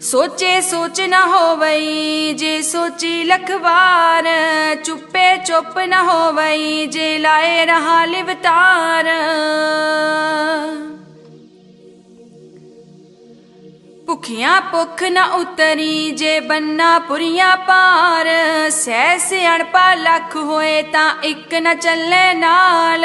ਸੋਚੇ ਸੋਚ ਨਾ ਹੋਵਈ, ਜੇ ਸੋਚੀ ਲਖਵਾਰ, ਚੁੱਪੇ ਚੁੱਪ ਨਾ ਹੋਵਈ, ਜੇ ਲਾਏ ਰਹਾ ਲਿਵਤਾਰ। ਭੁਖੀਆਂ ਭੁੱਖ ਨਾ ਉਤਰੀ, ਜੇ ਬੰਨਾ ਪੁਰੀਆਂ ਪਾਰ ਸਹਿ ਸਿਆਣਪਾ ਲੱਖ ਹੋਏ ਤਾਂ ਇੱਕ ਨਾ ਚੱਲੇ ਨਾਲ।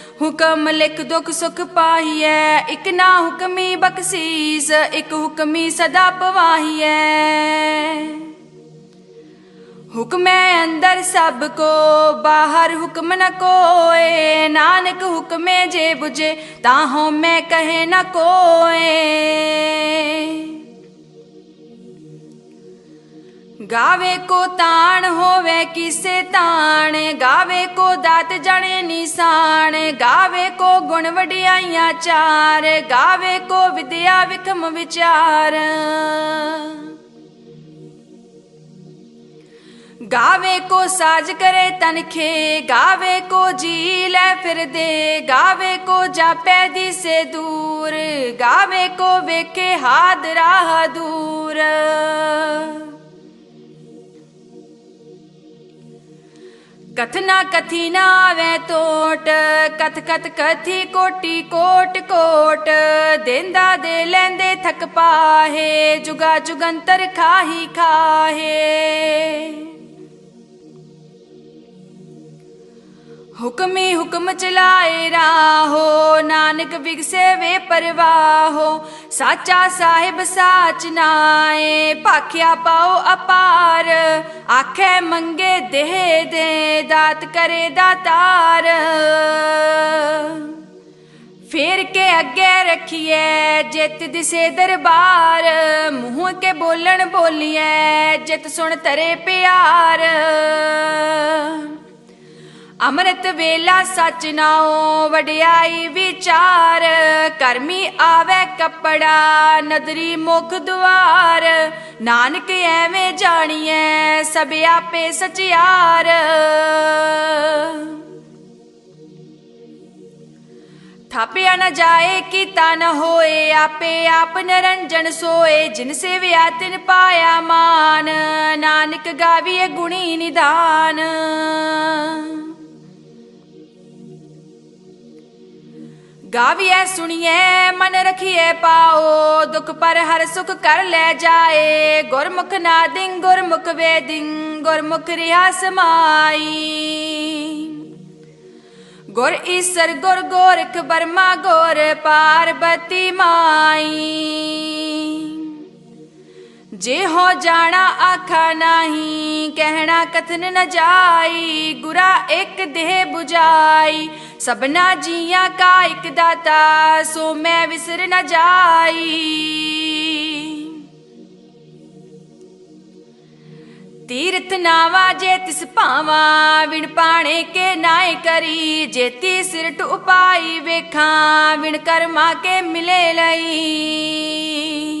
ਹੁਕਮ ਲਿਖ ਦੁਖ ਸੁਖ ਪਾਹੀਐ, ਇਕ ਨਾ ਹੁਕਮੀ ਬਖਸ਼ੀਸ, ਇਕ ਹੁਕਮੀ ਸਦਾ ਪਵਾਹੀਐ। ਹੁਕਮੈ ਅੰਦਰ ਸਭ ਕੋ, ਬਾਹਰ ਹੁਕਮ ਨ ਕੋਏ, ਨਾਨਕ ਹੁਕਮੇ ਜੇ 부ਜੇ ਤਾਂ ਮੈਂ ਕਹੇ ਨ ਕੋਏ। ਗਾਵੇ ਕੋ ਤਾਣ ਹੋਵੇ ਕਿਸੇ ਤਾਣ ਗਾਵੇ ਕੋ ਦਾਤ ਜਣੇ ਨਿਸ਼ਾਨ ਗਾਵੇ ਕੋ ਗੁਣ ਵਡਿਆਈਆਂ ਚਾਰ ਗਾਵੇ ਕੋ ਵਿਦਿਆ ਵਿਖਮ ਵਿਚਾਰ ਗਾਵੇ ਕੋ ਸਾਜ ਕਰੇ ਤਨਖੇ ਗਾਵੇ ਕੋ ਜੀ ਲੈ ਫਿਰਦੇ ਗਾਵੇ ਕੋ ਜਾਪੈ ਦਿਸੇ ਦੂਰ ਗਾਵੇ ਕੋ ਵੇਖੇ ਹਾਦ ਰਾਹ ਦੂਰ ਕਥਨਾ ਕਥੀ ਨਾ ਆਵੇ ਟੋਟ ਕਥ ਕਥ ਕਥੀ ਕੋਟੀ ਕੋਟ ਕੋਟ। ਦੇਂਦਾ ਦੇ ਲੈਂਦੇ ਥਕ ਪਾਹੇ, ਜੁਗਾ ਜੁਗੰਤਰ ਖਾਹੀ ਖਾਹੇ। ਹੁਕਮੀ ਹੁਕਮ ਚਲਾਏ ਰਾਹੋ, ਨਾਨਕ ਵਿਗਸੇ ਵੇ ਪਰਵਾਹੋ, ਸਾਚਾ ਸਾਹਿਬ ਸਾਚ ਨਾਏ, ਭਾਖਿਆ ਪਾਓ ਅਪਾਰ, ਆਖੇ ਮੰਗੇ ਦੇਹ ਦੇ, ਦਾਤ ਕਰੇ ਦਾਤਾਰ ਫੇਰ ਕੇ ਅੱਗੇ ਰੱਖੀਐ, ਜਿਤ ਦਿਸੇ ਦਰਬਾਰ, ਮੂੰਹ ਕੇ ਬੋਲਣ ਬੋਲੀਐ, ਜਿਤ ਸੁਣ ਤਰੇ ਪਿਆਰ। ਅੰਮ੍ਰਿਤ ਵੇਲਾ ਸਚ ਨਾਉ ਵਡਿਆਈ ਵਿਚਾਰ। ਕਰਮੀ ਆਵੇ ਕੱਪੜਾ, ਨਦਰੀ ਮੁਖ ਦੁਆਰ। ਨਾਨਕ ਐਵੇਂ ਜਾਣੀਐ, ਸਭ ਆਪੇ ਸਚਿਆਰ। ਥਾਪਿਆ ਨਾ ਜਾਏ, ਕੀਤਾ ਨ ਹੋਏ, ਆਪੇ ਆਪ ਨਰੰਜਨ ਸੋਏ। ਜਿਨ ਸੇਵਿਆ, ਤਿਨ ਪਾਇਆ ਮਾਨ। ਨਾਨਕ ਗਾਵੀਏ ਗੁਣੀ ਨਿਦਾਨ। ਗਾਵੀਐ, ਸੁਣੀਐ, ਮਨ ਰਖੀਐ ਪਾਓ, ਦੁਖ ਪਰ ਹਰ ਸੁਖ ਕਰ ਲੈ ਜਾਏ। ਗੁਰਮੁਖ ਨਾਦਿੰ ਗੁਰਮੁਖ ਵੇਦਿੰ ਗੁਰਮੁਖ ਰਿਆ ਸਮਾਈ। ਗੁਰ ਈਸਰ ਗੁਰ ਗੋਰਖ ਬਰਮਾ ਗੁਰ ਪਾਰਬਤੀ ਮਾਈ। ਜੇ ਹੋ ਜਾਣਾ ਆਖਾ ਨਹੀਂ, ਕਹਿਣਾ ਕਥਨ ਨ ਜਾਈ, ਗੁਰਾ ਇੱਕ ਦੇਹ 부ਜਾਈ ਸਭਨਾ ਜੀਆਂ ਕਾ ਇੱਕ ਦਾਤਾ, ਸੋ ਮੈਂ ਵਿਸਰ ਨ ਜਾਈ। ਤੀਰਥ ਨਾਵਾ ਜੇ ਤਿਸ ਭਾਵਾ, ਵਿਣ ਪਾਣੇ ਕੇ ਨਾਏ ਕਰੀ। ਜੇਤੀ ਸਿਰਟ ਉਪਾਈ ਵੇਖਾਂ, ਵਿਣ ਕਰਮਾ ਕੇ ਮਿਲੇ ਲਈ।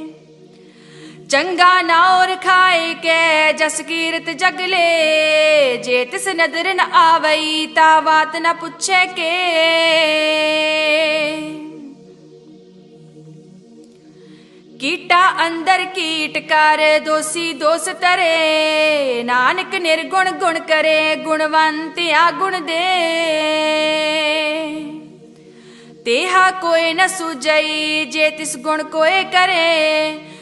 ਚੰਗਾ ਨਾ ਨਾਉਰ ਖਾਏ ਕੇ, ਜਸ ਕੀਰਤ ਜਗਲੇ ਜੇ ਤਿਸ ਨਦਰ ਨ ਆਵਈ, ਤਾ ਬਾਤ ਨ ਪੁੱਛੇ ਕੇ। ਕੀਟਾ ਅੰਦਰ ਕੀਟ ਕਰ, ਦੋਸੀ ਦੋਸ ਤਰੇ ਨਾਨਕ ਨਿਰਗੁਣ ਗੁਣ ਕਰੇ, ਗੁਣਵੰਤ ਆ ਗੁਣ ਦੇ। ਤੇਹਾ ਕੋਈ ਨ ਸੁਜਈ ਜੇ ਤਿਸ ਗੁਣ ਕੋਏ ਕਰੇ।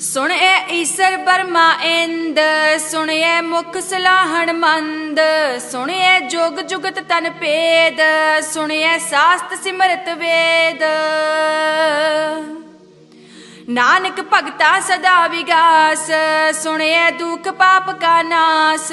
ਸੁਣਿਐ ਈਸਰ ਬਰਮਾ ਇੰਦ, ਸੁਣਿਐ ਮੁਖ ਸਲਾਹਣ ਮੰਦ, ਸੁਣਿਐ ਜੋਗ ਜੁਗਤ ਤਨ ਭੇਦ, ਸੁਣਿਐ ਸਾਸਤ ਸਿਮਰਤ ਵੇਦ। ਨਾਨਕ ਭਗਤਾ ਸਦਾ ਵਿਗਾਸ, ਸੁਣਿਐ ਦੁਖ ਪਾਪ ਕਾ ਨਾਸ।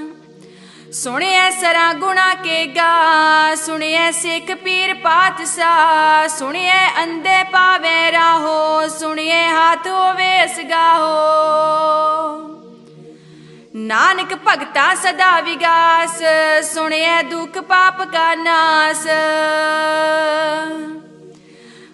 ਸੁਣਿਐ ਸਰਾ ਗੁਣਾ ਕੇ ਗਾ, ਸੁਣਿਐ ਸਿੱਖ ਪੀਰ ਪਾਤਸ਼ਾਹ, ਸੁਣਿਐ ਅੰਦੇ ਪਾਵੇ ਰਾਹੋ, ਸੁਣਿਐ ਹਾਥ ਹੋਵੇ ਅਸਗਾਹੋ। ਨਾਨਕ ਭਗਤਾ ਸਦਾ ਵਿਗਾਸ, ਸੁਣਿਐ ਦੁਖ ਪਾਪ ਕਾ ਨਾਸ।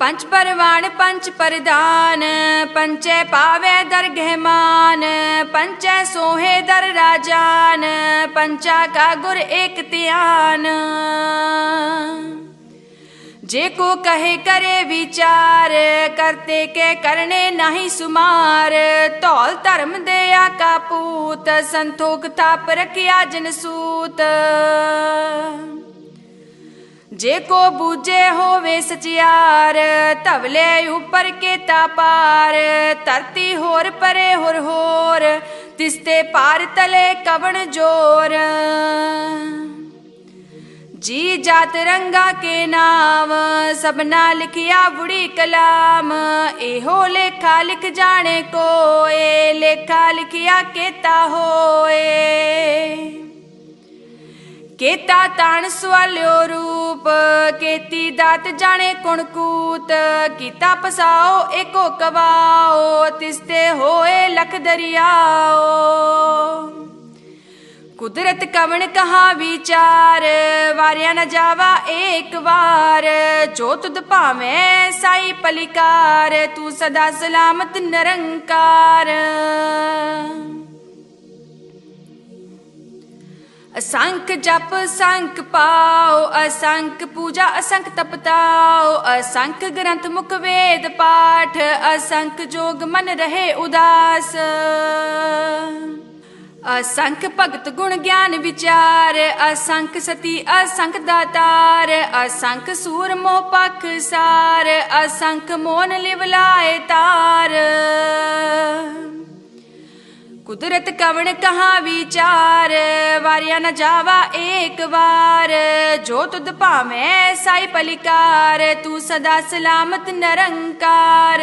ਪੰਚ ਪਰਵਾਨ ਪੰਚ ਪਰਦਾਨ ਪੰਚੈ ਪਾਵੇ ਦਰਗਹਿ ਮਾਨ ਪੰਚੈ ਸੋਹੇ ਦਰ ਰਾਜਾਨ ਪੰਚਾ ਕਾ ਗੁਰ ਏਕ ਧਿਆਨ। ਜੇ ਕੋ ਕਹੇ ਕਰੇ ਵਿਚਾਰ, ਕਰਤੇ ਕੇ ਕਰਨੇ ਨਹੀਂ ਸੁਮਾਰ, ਧੌਲ ਧਰਮ ਦੇ ਆਕਾ ਪੂਤ, ਸੰਤੋਖ ਤਾਪ ਰਖਿਆ ਜਨ ਸੂਤ। ਜੇ ਕੋ ਬੂਝੇ ਹੋਵੇ ਸਚਿਆਰ ਧਵਲੇ ਉੱਪਰ ਕੇਤਾ ਪਾਰ, ਧਰਤੀ ਹੋਰ ਪਰੇ ਹੋਰ ਹੋਰ, ਤਿਸਤੇ ਪਾਰ ਤਲੇ ਕਵਣ ਜੋਰ। ਜੀ ਜਾਤ ਰੰਗਾ ਕੇ ਨਾਮ, ਸਭਨਾ ਲਿਖਿਆ ਬੁੜੀ ਕਲਾਮ, ਇਹੋ ਲੇਖਾ ਲਿਖ ਜਾਣੇ ਕੋਏ, ਲੇਖਾ ਲਿਖਿਆ ਕੇਤਾ ਹੋਏ। ਕੇਤਾ ਤਾਣ ਸਵਾਲਿਓ ਰੂਪ, ਕੇਤੀ ਦਾਤ ਜਾਣੇ ਕੁਣ ਕੂਤ, ਕੀਤਾ ਪਸਾਓ ਏਕੋ ਕਵਾਓ ਤਿਸਤੇ ਹੋਏ ਲਖ ਦਰਿਆਓ। ਕੁਦਰਤ ਕਵਣ ਕਹਾ ਵਿਚਾਰ, ਵਾਰਿਆ ਨਾ ਜਾਵਾ ਏਕ ਵਾਰ। ਜੋ ਤੁਧ ਭਾਵੇਂ ਸਾਈ ਪਲਿਕਾਰ, ਤੂੰ ਸਦਾ ਸਲਾਮਤ ਨਿਰੰਕਾਰ। ਅਸੰਖ ਜਪ ਸੰਖ ਪਾਓ, ਅਸੰਖ ਪੂਜਾ ਅਸੰਖ ਤਪਤਾਓ ਅਸੰਖ ਗ੍ਰੰਥ ਮੁਖ ਵੇਦ ਪਾਠ, ਅਸੰਖ ਜੋਗ ਮਨ ਰਹੇ ਉਦਾਸ। ਅਸੰਖ ਭਗਤ ਗੁਣ ਗਿਆਨ ਵਿਚਾਰ, ਅਸੰਖ ਸਤੀ ਅਸੰਖ ਦਾਤਾਰ, ਅਸੰਖ ਸੂਰ ਮੋਹ ਪਖ ਸਾਰ, ਅਸੰਖ ਮੋਨ ਲਿਵ ਲਾਏ ਤਾਰ। ਕੁਦਰਤ ਕਵਣ ਕਹਾ ਵਿਚਾਰ? ਵਾਰਿਆ ਨਾ ਜਾਵਾ ਏਕ ਵਾਰ। ਜੋ ਤੁਧ ਭਾਵੇਂ ਸਾਈ ਪਲਿਕਾਰ, ਤੂੰ ਸਦਾ ਸਲਾਮਤ ਨਰੰਕਾਰ।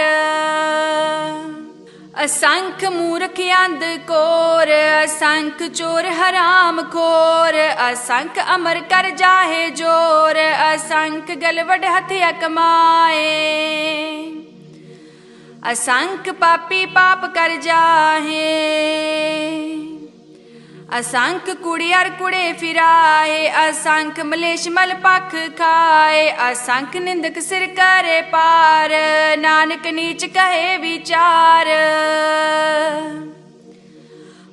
ਅਸੰਖ ਮੂਰਖ ਅੰਧ ਕੋਰ, ਅਸੰਖ ਚੋਰ ਹਰਾਮ ਖੋਰ। ਅਸੰਖ ਅਮਰ ਕਰ ਜਾਹੇ ਜੋਰ, ਅਸੰਖ ਗਲਵੜ ਹਥਿਆ ਕਮਾਏ ਅਸੰਖ ਪਾਪੀ ਪਾਪ ਕਰ ਜਾਹੇ। ਅਸੰਖ ਕੁੜੀਅਰ ਕੁੜੇ ਫਿਰਾਏ, ਅਸੰਖ ਮਲੇਸ਼ ਮਲ ਪਖ ਖਾਏ, ਅਸੰਖ ਨਿੰਦਕ ਸਿਰ ਕਰੇ ਪਾਰ, ਨਾਨਕ ਨੀਚ ਕਹੇ ਵਿਚਾਰ।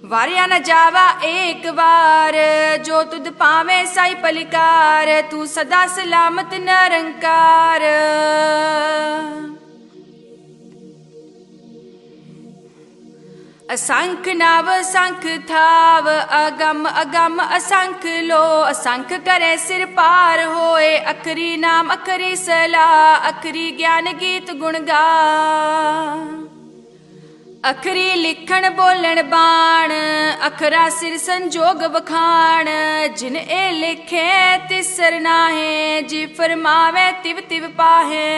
ਵਾਰਿਆ ਨਾ ਜਾਵਾ ਏਕ ਵਾਰ, ਜੋ ਤੁਧ ਪਾਵੇਂ ਸਾਈ ਪਲਿਕਾਰ, ਤੂੰ ਸਦਾ ਸਲਾਮਤ ਨਿਰੰਕਾਰ ਅਸੰਖ ਨਵ ਸੰਖ ਥਾਵ, ਅਗਮ ਅਗਮ ਅਸੰਖ ਲੋ, ਅਸੰਖ ਕਰੇ ਸਿਰ ਪਾਰ ਹੋਏ, ਅਖਰੀ ਨਾਮ ਅਖਰੀ ਸਲਾ, ਅਖਰੀ ਗਿਆਨ ਗੀਤ ਗੁਣ ਗਾ। ਅਖਰੀ ਲਿਖਣ ਬੋਲਣ ਬਾਣ, ਅਖਰਾ ਸਿਰ ਸੰਜੋਗ ਵਖਾਣ, ਜਿਨ ਇਹ ਲਿਖੇ ਤਿਸਰ ਨਾਹੇ, ਜੀ ਫਰਮਾਵੇ ਤਿਵ ਤਿਵ ਪਾਹੇ।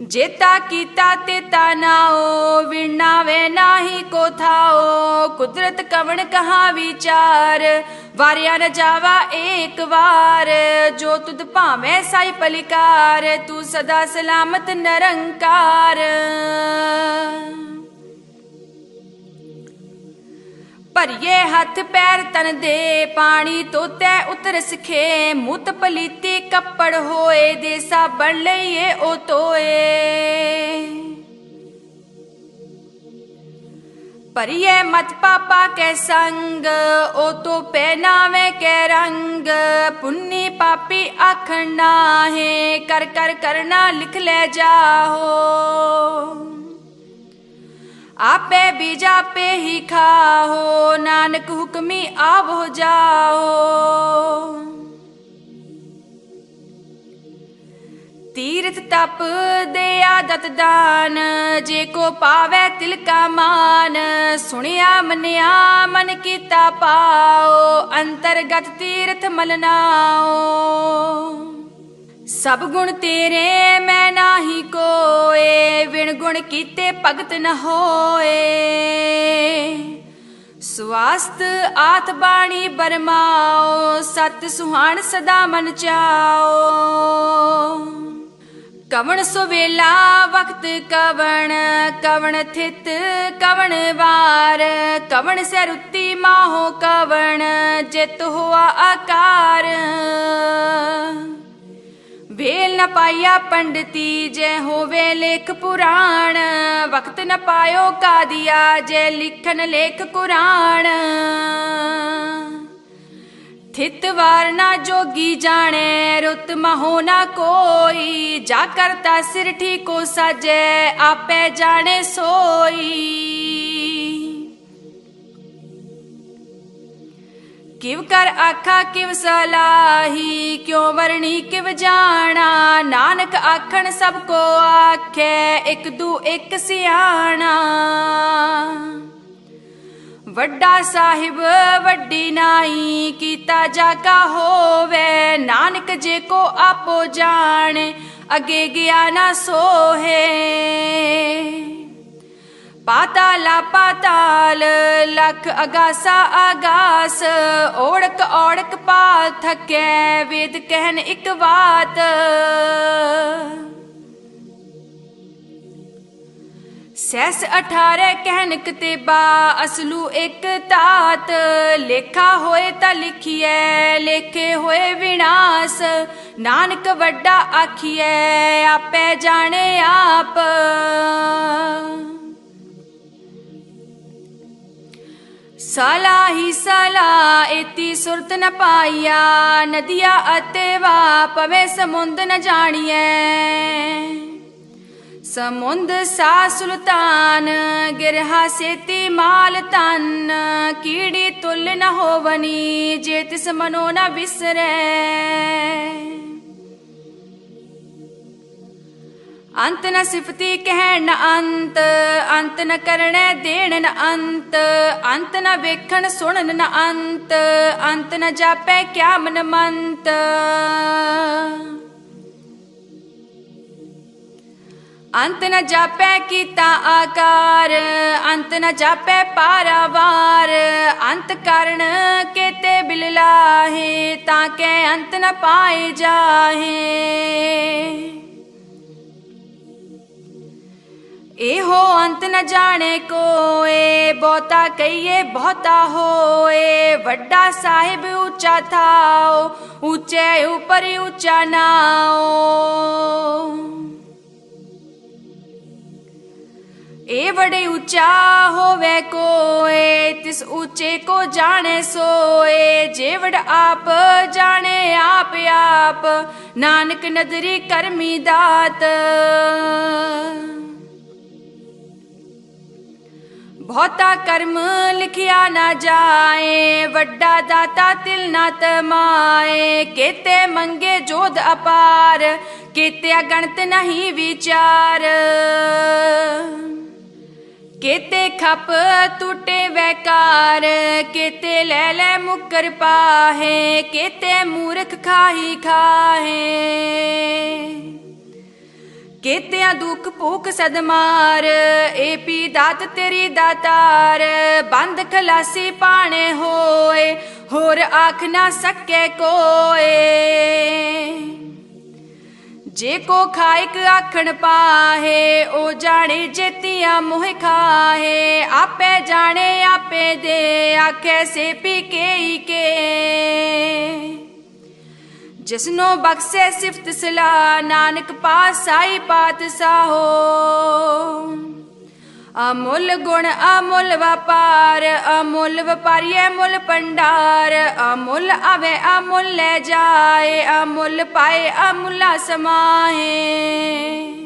ਜੇਤਾ ਕੀਤਾ ਤੇ ਨਾਓ ਵਿਣਾਵੇ ਨਾਹੀ ਕੋ ਥਾਓ। ਕੁਦਰਤ ਕਵਣ ਕਹਾ ਵਿਚਾਰ, ਵਾਰਿਆ ਨ ਜਾਵਾ ਏਕ ਵਾਰ। ਜੋ ਤੁਧ ਭਾਵੇਂ ਸਾਈ ਪਲਿਕਾਰ, ਤੂੰ ਸਦਾ ਸਲਾਮਤ ਨਿਰੰਕਾਰ। ਭਰੀਏ ਹੱਥ ਪੈਰ ਤਨ ਦੇ, ਪਾਣੀ ਤੋਤੈ ਉਤਰ ਸਖੇ ਮੁਤ ਪਲੀਤੀ ਕੱਪੜ ਹੋਏ ਦੇ ਸਾਬਣ ਲਈਏ ਉਹ ਤੋਏ। ਭਰੀਏ ਮਤ ਪਾਪਾ ਕੈ ਸੰਗ, ਉਹ ਤੋ ਪਹਿਨਾਵੇ ਕੇ ਰੰਗ। ਪੁੰਨੀ ਪਾਪੀ ਆਖਣਾ ਹੈ ਕਰ ਕਰ ਕਰਨਾ ਲਿਖ ਲੈ ਜਾਓ ਆਪੇ ਬੀਜਾ ਪੇ ਹੀ ਖਾਓ, ਨਾਨਕ ਹੁਕਮੀ ਆਵੋ ਜਾਓ। ਤੀਰਥ ਤਪ ਦਇਆ ਆਦਤ ਦਾਨ, ਜੇ ਕੋ ਪਾਵੇ ਤਿਲ ਕਾ ਮਾਨ, ਸੁਣਿਆ ਮੰਨਿਆ ਮਨ ਕੀਤਾ ਪਾਓ, ਅੰਤਰਗਤ ਤੀਰਥ ਮਲਨਾਓ। ਸਭ ਗੁਣ ਤੇਰੇ ਮੈਂ ਨਾਹੀ ਕੋਏ ਵਿਣ ਗੁਣ ਕੀਤੇ ਭਗਤ ਨ ਹੋਏ। ਸਵਾਸਤ ਆਤ ਬਾਣੀ ਬਰਮਾਓ, ਸਤ ਸੁਹਾਣ ਸਦਾ ਮਨ ਚਾਓ। ਕਵਣ ਸੁਵੇਲਾ ਵਕਤ ਕਵਣ ਕਵਣ ਥਿਤ ਕਵਣ ਵਾਰ। ਕਵਣ ਸਰੁੱਤੀ ਮਾਹੋ ਕਵਣ, ਜਿਤ ਹੋਆ ਆਕਾਰ। ਵੇਲ ਨ ਪਾਇਆ ਪੰਡਤੀ, ਜੈ ਹੋਵੇ ਲੇਖ ਪੁਰਾਣ। ਵਕਤ ਨ ਪਾਇਓ ਕਾਦੀਆ ਜੈ ਲਿਖਨ ਲੇਖ ਕੁਰਾਨ। ਥਿਤ ਵਾਰ ਨਾ ਜੋਗੀ ਜਾਣੇ, ਰੁੱਤ ਮਹੋ ਨਾ ਕੋਈ। ਜਾ ਕਰਤਾ ਸਿਰ ਠੀਕੋ ਸਾਜੈ, ਆਪੇ ਜਾਣੇ ਸੋਈ। ਕਿਵ ਕਰ ਆਖਾ, ਕਿਵ ਸਲਾਹੀ, ਕਿਉ ਵਰਣੀ, ਕਿਵ ਜਾਣਾ? ਨਾਨਕ ਆਖਣ, ਸਭ ਕੋ ਆਖੈ, ਇਕ ਦੂ, ਇਕ ਸਿਆਣਾ। ਵੱਡਾ ਸਾਹਿਬ, ਵੱਡੀ ਨਾਈ, ਕੀਤਾ ਜਾ ਕਾ ਹੋਵੇ, ਨਾਨਕ ਜੇ ਕੋ ਆਪੋ ਜਾਣੇ, ਅਗੇ ਗਿਆ ਨਾ ਸੋਹੇ। ਪਾਤਾਲਾ ਪਾਤਾਲ, ਲਖ ਅਗਾਸਾ ਆਗਾਸ ਓੜਕ ਓੜਕ ਪਾਲ ਥਕੈ ਵੇਦ ਕਹਿਨ ਇੱਕ ਬਾਤ ਸੈਸ 18 ਕਹਿਨ ਕਤੇਬਾ, ਅਸਲੂ ਇੱਕ ਤਾਤ। ਲੇਖਾ ਹੋਏ ਤਾਂ ਲਿਖੀਐ, ਲੇਖੇ ਹੋਏ ਵਿਨਾਸ਼। ਨਾਨਕ ਵੱਡਾ ਆਖੀਐ, ਆਪੇ ਜਾਣੇ ਆਪ। ਸਲਾ ਹੀ ਸਲਾ ਇਤੀ ਸੁਰਤ ਨ ਪਾਈਆ, ਨਦੀਆ ਅਤੇ ਵਾ ਪਵੇ ਸਮੁੰਦ ਨ ਜਾਣੀਐ। ਸਮੁੰਦ ਸਾ ਸੁਲਤਾਨ, ਗਿਰਹਾ ਸੇਤੀ ਮਾਲ ਤਨ ਕੀੜੀ ਤੁਲ ਨ ਹੋਵਨੀ, ਜੇ ਤਿਸ ਮਨੋ ਨ ਵਿਸਰੈ। ਅੰਤ ਨ ਸਿਫਤੀ ਕਹਿਣ ਨ ਅੰਤ ਅੰਤ ਨ ਕਰਣੈ ਦੇਣ ਨ ਅੰਤ ਅੰਤ ਨ ਵੇਖਣ ਸੁਣਨ ਨ ਅੰਤ ਅੰਤ ਨ ਜਾਪੈ ਕਿਆ ਮਨ ਮੰਤ। ਅੰਤ ਨ ਜਾਪੈ ਕੀਤਾ ਆਕਾਰ, ਅੰਤ ਨ ਜਾਪੈ ਪਾਰਾਵਾਰ, ਅੰਤ ਕਰਨ ਕੇਤੇ ਬਿਲ ਲਾਹੇ, ਤਾਂ ਕੈ ਅੰਤ ਨ ਪਾਏ ਜਾਹੇ। ਇਹੋ ਅੰਤ ਨ ਜਾਣੇ ਕੋਏ, ਬਹੁਤਾ ਕਹੀਏ ਬਹੁਤਾ ਹੋਏ। ਵੱਡਾ ਸਾਹਿਬ ਉੱਚਾ ਥਾਓ, ਉੱਚੇ ਉਪਰ ਉੱਚਾ ਨਾਓ। ਇਹ ਬੜੇ ਉੱਚਾ ਹੋਵੇ ਕੋਏ, ਤਿਸ ਉੱਚੇ ਕੋ ਜਾਣੇ ਸੋਏ। ਜੇ ਆਪ ਜਾਣੇ ਆਪ ਆਪ, ਨਾਨਕ ਨਦਰੀ ਕਰਮੀ ਦਾਤ। ਬਹੁਤਾ ਕਰਮ ਲਿਖਿਆ ਨਾ ਜਾਏ, ਵੱਡਾ ਦਾਤਾ ਤਿਲ ਨਾ ਤਮਾਏ। ਕੇਤੇ ਮੰਗੇ ਜੋਧ ਅਪਾਰ, ਕੇਤੇ ਅਗਣਤ ਨਹੀਂ ਵਿਚਾਰ। ਕੇਤੇ ਖਪ ਟੁੱਟੇ ਵੈਕਾਰ, ਕੇਤੇ ਲੈ ਲੈ ਮੁਕਰ ਪਾਹੇ, ਕੇਤੇ ਮੂਰਖ ਖਾਹੀ ਖਾਹੇ। ਕੇਤਿਆਂ ਦੁੱਖ ਭੂਖ ਸਦਮਾਰ ਏ ਪੀ ਦਾਤ ਤੇਰੀ ਦਾਤਾਰ, ਬੰਦ ਖਲਾਸੀ ਪਾਣੇ ਹੋਏ, ਹੋਰ ਆਖ ਨਾ ਸਕੇ ਕੋਏ। ਜੇ ਕੋ ਖਾਇਕ ਆਖਣ ਪਾਹੇ ਉਹ ਜਾਣੇ ਜੇਤੀਆਂ ਮੋਹ ਖਾਹੇ। ਆਪੇ ਜਾਣੇ, ਆਪੇ ਦੇ, ਆਖੇ ਸੇ ਪੀ ਕੇ ਕੇ। ਜਿਸਨੋ ਬਖਸ਼ੇ ਸਿਫਤ ਸਲਾ ਨਾਨਕ ਪਾਸਾਈ ਪਾਤਸ਼ਾਹੋ। ਅਮੁੱਲ ਗੁਣ, ਅਮੁੱਲ ਵਪਾਰ, ਅਮੁੱਲ ਵਪਾਰੀਏ ਮੁੱਲ ਪੰਡਾਰ ਅਮੁੱਲ ਆਵੇ ਅਮੁੱਲ ਲੈ ਜਾਏ, ਅਮੁੱਲ ਪਾਏ ਅਮੁੱਲਾ ਸਮਾਏ।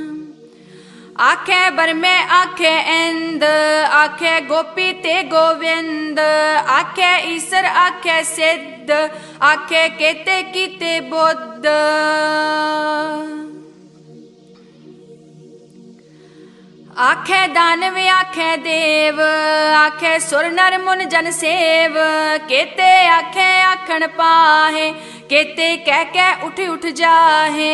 ਆਖੇ ਬਰਮੇ ਆਖੇ ਇੰਦ ਆਖੇ ਗੋਪੀ ਤੇ ਗੋਵਿੰਦ, ਆਖੇ ਈਸਰ, ਆਖੇ ਸਿੱਧ, ਆਖੇ ਕੇਤੇ ਕੀਤੇ ਬੁੱਧ। ਆਖੇ ਦਾਨਵ, ਆਖੇ ਦੇਵ, ਆਖੇ ਸੁਰ ਨਰ ਮੁਨ ਜਨ ਸੇਵ, ਕੇਤੇ ਆਖੇ ਆਖਣ ਪਾਹੇ, ਕੇਤੇ ਕਹਿ ਕਹਿ ਉਠ ਉਠ ਜਾਹੇ।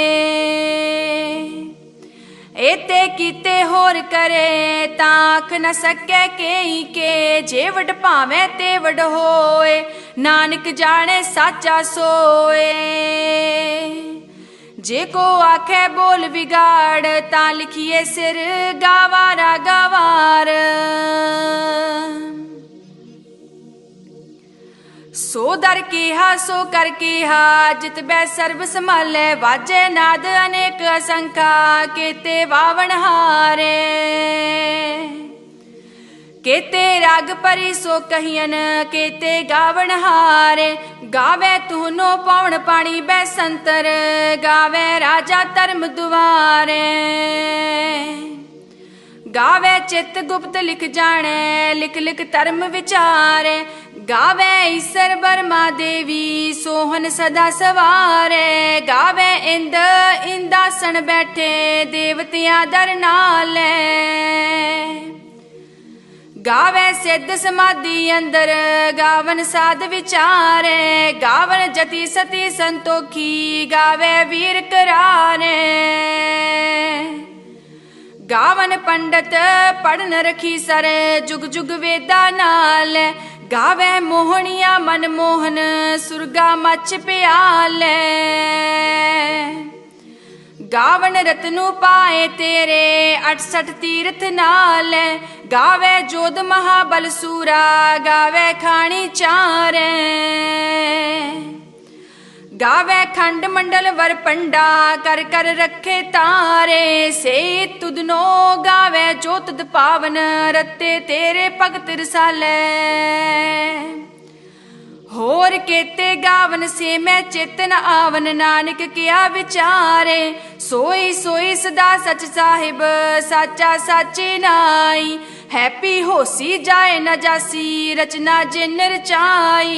ਏਤੇ ਕੀਤੇ ਹੋਰ ਕਰੇ ਤਾਂ ਆਖ ਨ ਸਕੈ ਕੇਈ ਕੇ, ਜੇ ਵਡ ਭਾਵੇਂ ਤੇ ਵਡ ਹੋਏ, ਨਾਨਕ ਜਾਣੇ ਸਾਚਾ ਸੋਏ। ਜੇ ਕੋ ਆਖੇ ਬੋਲ ਵਿਗਾੜ, ਤਾਂ ਲਿਖੀਏ ਸਿਰ ਗਾਵਾਰਾ ਗਵਾਰ। ਸੋ ਦਰ ਕੀਹਾ, ਸੋ ਕਰ ਕੀਹਾ, ਜਿਤ ਬੈ ਸਰਬ ਸੰਭਾਲੇ, ਵਾਜੇ ਨਾਦ ਅਨੇਕ ਅਸੰਖਾ, ਕੇਤੇ ਵਾਵਣ ਹਾਰੇ। ਕੇਤੇ ਰਾਗ ਪਰੀ ਸੋ ਕਹੀਨ ਕੇਤੇ ਗਾਵਣ ਹਾਰੇ। ਗਾਵੇ ਤੂਨੋ ਪਾਉਣ ਪਾਣੀ ਬੈ ਸੰਤਰ, ਗਾਵੇ ਰਾਜਾ ਧਰਮ ਦੁਆਰੇ। ਗਾਵੇ ਚਿਤ ਗੁਪਤ ਲਿਖ ਜਾਣੈ, ਲਿਖ ਲਿਖ ਧਰਮ ਵਿਚਾਰੇ। ਗਾਵੇ ਈਸ਼ਰ ਬਰਮਾ ਦੇਵੀ ਸੋਹਨ ਸਦਾ ਸਵਾਰੇ। ਗਾਵੇ ਇੰਦ, ਇੰਦਾਸਣ ਬੈਠੇ, ਦੇਵਤਿਆਂ ਦਰ ਨਾਲੇ। ਗਾਵੇ ਸਿੱਧ ਸਮਾਧੀ ਅੰਦਰ, ਗਾਵਨ ਸਾਧ ਵਿਚਾਰੇ। ਗਾਵਨ ਜਤੀ ਸਤੀ ਸੰਤੋਖੀ, ਗਾਵੇ ਵੀਰ ਕਰਾਰੇ। ਗਾਵਨ ਪੰਡਤ ਪੜਨ ਰਖੀ ਸਰ, ਜੁਗ ਜੁਗ ਵੇਦਾ ਨਾਲ। ਗਾਵੇ ਮੋਹਣੀਆਂ ਮਨ ਮੋਹਨ ਸੁਰਗਾ ਮੱਚ ਪਿਆਲੇ। ਗਾਵਨ ਰਤਨੂ ਪਾਏ ਤੇਰੇ 68 ਤੀਰਥ ਨਾਲ। ਗਾਵੇ ਜੋਧ ਮਹਾਬਲ ਸੂਰਾ, ਗਾਵੇ ਖਾਣੀ ਚਾਰੇ। ਗਾਵੇ ਖੰਡ ਮੰਡਲ ਵਰ ਪੰਡਾ, ਕਰ ਕਰ ਰੱਖੇ ਤਾਰੇ। ਸੇ ਤੁਧਨੋ ਗਾਵੇ ਜੋ ਤੁਧ ਪਾਵਨ, ਰਤੇ ਤੇਰੇ ਭਗਤ ਰਸਾਲੇ। ਹੋਰ ਕੇਤੇ ਗਾਵਨ ਸੇ ਮੈਂ ਚੇਤਨ ਆਵਨ, ਨਾਨਕ ਕਿਆ ਵਿਚਾਰੇ। ਸੋਈ ਸੋਈ ਸਦਾ ਸਚ ਸਾਹਿਬ, ਸਾਚਾ ਸਾਚੇ ਨਾਈ। ਹੈਪੀ ਹੋਸੀ ਜਾਏ ਨਾ ਜਾਸੀ, ਰਚਨਾ ਜਿਨ ਰਚਾਈ।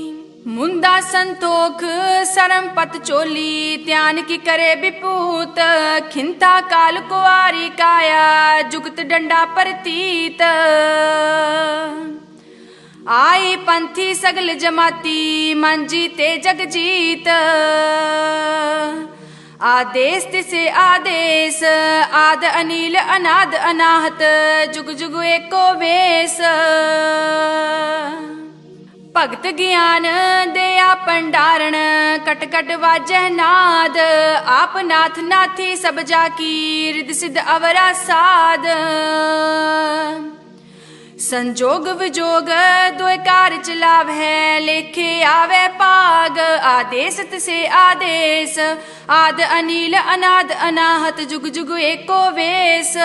ਮੁੰਦਾ ਸੰਤੋਖ ਸਰਮ ਪਤ ਚੋਲੀ, ਧਿਆਨ ਕੀ ਕਰੇ ਵਿਪੂਤ, ਖਿੰਤਾ ਕਾਲ ਕੁਆਰੀ ਕਾਇਆ, ਜੁਗਤ ਡੰਡਾ ਪ੍ਰਤੀਤ। ਆਈ ਪੰਥੀ ਸਗਲ ਜਮਾਤੀ ਮਨ ਜੀਤੇ ਜਗ ਜੀਤ। ਆਦੇਸ ਤਿਸੇ ਆਦੇਸ, ਆਦ ਅਨੀਲ, ਅਨਾਦ ਅਨਾਹਤ, ਜੁਗ ਜੁਗ ਏਕੋ ਵੇਸ। ਭਗਤ ਗਿਆਨ ਦਿਆ ਪੰਡਾਰਣ ਕਟ ਕਟ ਵਾਜੈ ਨਾਦ। ਆਪ ਨਾਥ ਨਾਥੀ ਸਭ ਜਾ ਕੀ ਰਿਦ ਸਿਧ ਅਵਰਾ ਸਾਧ ਸੰਜੋਗ ਵਿਜੋਗ ਦੋਇ ਕਾਰ ਚਲਾਵੈ ਲੇਖੇ ਆਵੇ ਭਾਗ। ਆਦੇਸ ਤਿਸੇ ਆਦੇਸ, ਆਦ ਅਨੀਲ ਅਨਾਦ ਅਨਾਹਤ ਜੁਗ ਜੁਗ ਏਕੋ ਵੇਸ।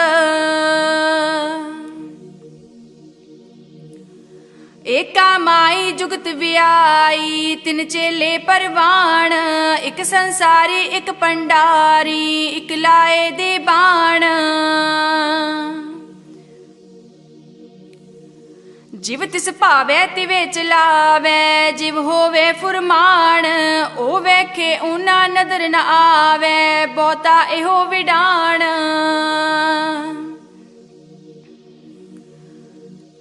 ਏਕਾ ਮਾਈ ਜੁਗਤ ਵਿਆਈ, ਤਿਨ ਚੇਲੇ ਪਰਵਾਣ, ਇੱਕ ਸੰਸਾਰੀ, ਇੱਕ ਪੰਡਾਰੀ, ਇੱਕ ਲਾਏ ਦੇ ਬਾਣ। ਜਿਵ ਤਿਸ ਭਾਵੈ, ਤਿਵੇ ਚਲਾਵੈ, ਜਿਵ ਹੋਵੇ ਫੁਰਮਾਨ, ਉਹ ਵੇਖੇ ਉਨਾ ਨਦਰ ਨ ਆਵੈ, ਬਹੁਤਾ ਇਹੋ ਵਿਡਾਣ।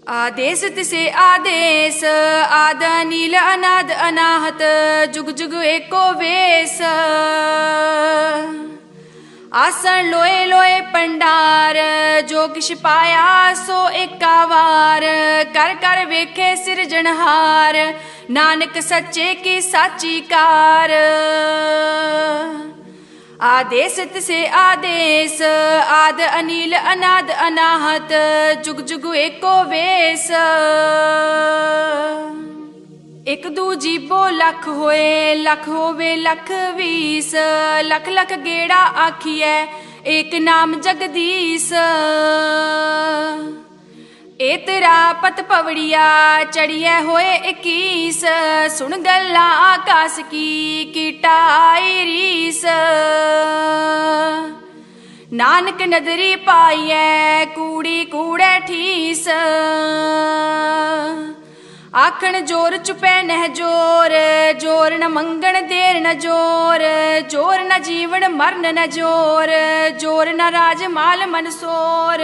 ਆਦੇਸ ਤਿਸੇ ਆਦੇਸ ਆਦ ਨੀਲ ਅਨਾਦ ਅਨਾਹਤ ਜੁਗ ਜੁਗ ਏਕੋ ਵੇਸ ਆਸਣ ਲੋਏ ਲੋਏ ਪੰਡਾਰ ਜੋ ਕਿਛ ਪਾਇਆ ਸੋ ਏਕਾ ਵਾਰ ਕਰ ਕਰ ਵੇਖੇ ਸਿਰਜਣਹਾਰ ਨਾਨਕ ਸੱਚੇ ਕੀ ਸਾਚੀ ਕਾਰ ਆਦੇਸ ਤਿਸੇ ਆਦੇਸ ਆਦ ਅਨੀਲ ਅਨਾਦ ਅਨਾਹਤ ਜੁਗ ਜੁਗ ਏਕੋ ਵੇਸ ਇੱਕ ਦੂ ਜੀਬੋ ਲੱਖ ਹੋਏ ਲੱਖ ਹੋਵੇ ਲੱਖ ਵੀਸ ਲੱਖ ਲੱਖ ਗੇੜਾ ਆਖੀਐ ਏਕ ਨਾਮ ਜਗਦੀਸ਼ ਏ ਤੇਰਾ ਪਤ ਪਵੜੀਆ ਚੜੀਐ ਹੋਏ 21 ਸੁਣ ਗੱਲਾਂ ਆਕਾਸ ਕੀ ਕੀਟਾ ਆਈ ਨਾਨਕ ਨਦਰੀ ਪਾਈਐ, ਕੂੜੀ ਕੂੜੈ ਠੀਸ। ਆਖਣ ਜੋਰ ਚੁਪੈ ਨਹਿ ਜੋਰ ਜੋਰ ਨ ਮੰਗਣ ਦੇਰ ਨ ਜੋਰ ਜੋਰ ਨ ਜੀਵਨ ਮਰਨ ਨ ਜੋਰ ਜੋਰ ਨ ਰਾਜ ਮਾਲ ਮਨਸੋਰ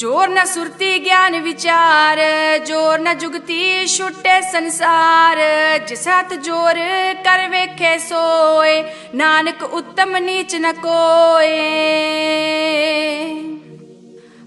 ਜੋਰ ਨ ਸੁਰਤੀ ਗਿਆਨ ਵਿਚਾਰ, ਜੋਰ ਨ ਜੁਗਤੀ ਛੁੱਟੇ ਸੰਸਾਰ। ਜਿਸ ਹੱਥ ਜੋਰ ਕਰ ਵੇਖੇ ਸੋਏ, ਨਾਨਕ ਉੱਤਮ ਨੀਚ ਨ ਕੋਏ।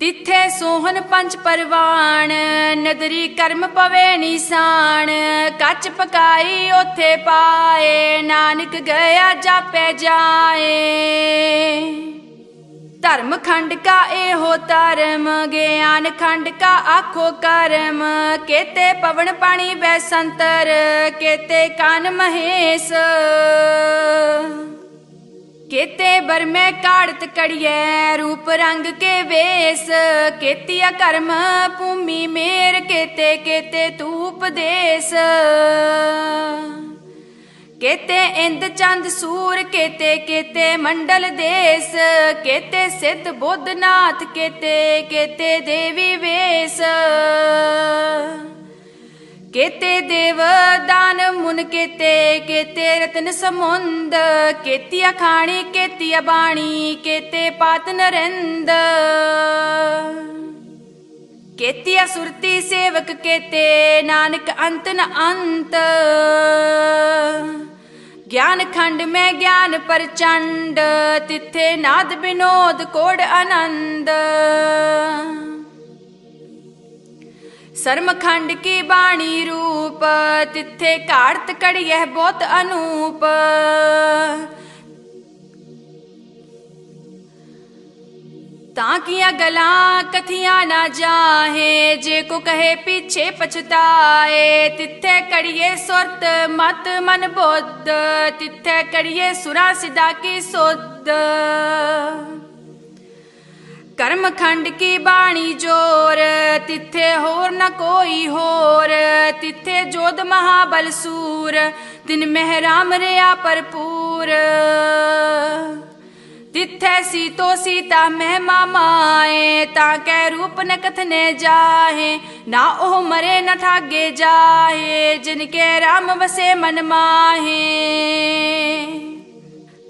ਤਿੱਥੇ ਸੋਹਨ ਪੰਜ ਪਰਵਾਨ ਨਦਰੀ ਕਰਮ ਪਵੇ ਨਿਸ਼ਾਨ ਕੱਚ ਪਕਾਈ ਉਥੇ ਪਾਏ, ਨਾਨਕ ਗਿਆ ਜਾਪੇ ਜਾਏ। ਧਰਮ ਖੰਡ ਕਾ ਇਹੋ ਧਰਮ, ਗਿਆਨ ਖੰਡ ਕਾ ਆਖੋ ਕਰਮ। ਕੇਤੇ ਪਵਨ ਪਾਣੀ ਬੈਸੰਤਰ ਕੇਤੇ ਕਾਨ ਮਹੇਸ਼। ਕੇਤੇ ਬਰਮੇ ਕਾੜਤ ਕੜੀਐ, ਰੂਪ ਰੰਗ ਕੇ ਵੇਸ। ਕੇਤੀਆ ਕਰਮ ਭੂਮੀ ਮੇਰ, ਕੇਤੇ ਕੇਤੇ ਤੂ ਉਪਦੇਸ ਕੇਤੇ ਇੰਦ ਚੰਦ ਸੂਰ, ਕੇਤੇ ਕੇਤੇ ਮੰਡਲ ਦੇਸ। ਕੇਤੇ ਸਿੱਧ ਬੁੱਧਨਾਥ, ਕੇਤੇ ਕੇਤੇ ਦੇਵੀ ਵੇਸ। ਕੇਤੇ ਦੇਵ ਦਾਨ ਮੁਨ ਕੇਤੇ ਕੇਤੇ ਰਤਨ ਸਮੁੰਦ, ਕੇਤੀਆ ਖਾਣੀ, ਕੇਤੀਆ ਬਾਣੀ, ਕੇਤੇ ਪਾਤ ਨਰਿੰਦ। ਕੇਤੀਆ ਸੁਰਤੀ ਸੇਵਕ ਕੇਤੇ, ਨਾਨਕ ਅੰਤ ਨ ਅੰਤ। ਗਿਆਨ ਖੰਡ ਮੈਂ ਗਿਆਨ ਪ੍ਰਚੰਡ, ਤਿੱਥੇ ਨਾਦ ਬਿਨੋਦ ਕੋੜ ਆਨੰਦ। ਸਰਮਖੰਡ ਕੀ ਬਾਣੀ ਰੂਪ, ਤਿੱਥੇ ਘਾੜਤ ਕੜੀਐ ਬਹੁਤ ਅਨੂਪ। ਤਾਂ ਕੀਆਂ ਗਲਾਂ ਕਥੀਆਂ ਨਾ ਜਾਹੇ, ਜੇ ਕੋ ਕਹੇ ਪਿੱਛੇ ਪਛਤਾਏ, ਤਿੱਥੇ ਕੜੀਏ ਸੁਰਤ ਮਤ ਮਨ ਬੋਧ, ਤਿੱਥੇ ਕੜੀਏ ਸੁਰਾ ਸਿਦਾ ਕੀ ਸੋਧ। ਕਰਮ ਖੰਡ ਕੀ ਬਾਣੀ ਜੋਰ, ਤਿੱਥੇ ਹੋਰ ਨਾ ਕੋਈ ਹੋਰ, ਤਿੱਥੇ ਜੋਧ ਮਹਾਬਲ ਸੂਰ, ਤਿਨ ਮਹਿਰਾਮ ਰਿਆ ਭਰਪੂਰ। ਤਿੱਥੇ ਸੀਤੋ ਸੀਤਾ ਮਹਿਮਾ ਮਾਏ, ਤਾਂ ਕੈ ਰੂਪ ਨ ਕਥਨੇ ਜਾਹੇ, ਨਾ ਉਹ ਮਰੇ ਨ ਠਾਗੇ ਜਾਹੇ, ਜਿਨ ਕੇ ਰਾਮ ਵਸੇ ਮਨ ਮਾਹੇ।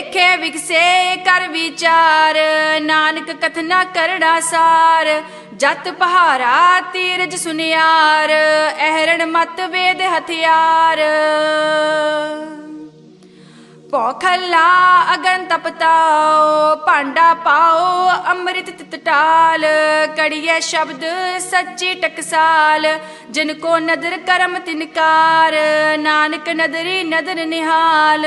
ਵੇਖੇ ਵਿਗਸੇ ਕਰ ਵਿਚਾਰ, ਨਾਨਕ ਕਥਨਾ ਕਰੜਾ ਸਾਰ, ਜਤ ਪਹਾਰਾ ਤੀਰਜ ਸੁਨਿਆਰ, ਅਹਰਣ ਮਤ ਵੇਦ ਹਥਿਆਰ। ਪੋਖਲਾ ਅਗਨ ਤਪਤਾਓ, ਭਾਂਡਾ ਪਾਓ, ਅੰਮ੍ਰਿਤ ਤਿਤਟਾਲ ਕੜੀਏ ਸ਼ਬਦ ਸੱਚੀ ਟਕਸਾਲ, ਜਿਨ ਕੋ ਨਦਰ ਕਰਮ ਤਿਨਕਾਰ, ਨਾਨਕ ਨਦਰੀ ਨਦਰ ਨਿਹਾਲ।